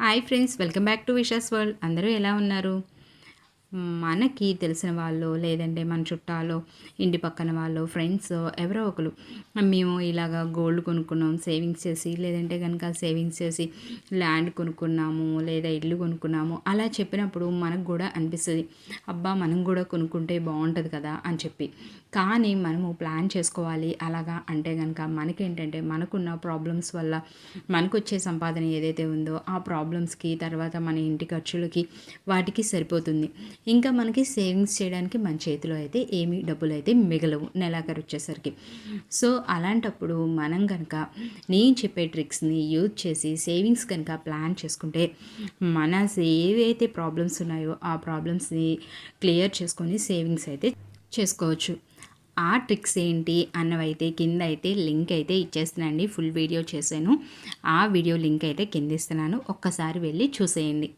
Hi friends welcome back to Vishas world. అందరూ ఎలా ఉన్నారు? మనకి తెలిసిన వాళ్ళు లేదంటే మన చుట్టాలు ఇంటి పక్కన వాళ్ళు ఫ్రెండ్స్ ఎవరో ఒకరు. మేము ఇలాగ గోల్డ్ కొనుక్కున్నాం సేవింగ్స్ చేసి లేదంటే కనుక సేవింగ్స్ చేసి ల్యాండ్ కొనుక్కున్నాము లేదా ఇల్లు కొనుక్కున్నాము అలా చెప్పినప్పుడు మనకు కూడా అనిపిస్తుంది అబ్బా మనం కూడా కొనుక్కుంటే బాగుంటుంది కదా అని చెప్పి. కానీ మనము ప్లాన్ చేసుకోవాలి అలాగా అంటే కనుక మనకేంటంటే మనకున్న ప్రాబ్లమ్స్ వల్ల మనకు వచ్చే సంపాదన ఏదైతే ఉందో ఆ ప్రాబ్లమ్స్కి తర్వాత మన ఇంటి ఖర్చులకి వాటికి సరిపోతుంది. ఇంకా మనకి సేవింగ్స్ చేయడానికి మన చేతిలో అయితే ఏమి డబ్బులు అయితే మిగలవు నెలాఖరు వచ్చేసరికి. సో అలాంటప్పుడు మనం కనుక నేను చెప్పే ట్రిక్స్ని యూజ్ చేసి సేవింగ్స్ కనుక ప్లాన్ చేసుకుంటే మన ఏవైతే ప్రాబ్లమ్స్ ఉన్నాయో ఆ ప్రాబ్లమ్స్ని క్లియర్ చేసుకొని సేవింగ్స్ అయితే చేసుకోవచ్చు. ఆ ట్రిక్స్ ఏంటి అన్నవైతే కింద అయితే లింక్ అయితే ఇచ్చేస్తున్నానండి. ఫుల్ వీడియో చేశాను. ఆ వీడియో లింక్ అయితే కింద ఇస్తున్నాను. ఒక్కసారి వెళ్ళి చూసేయండి.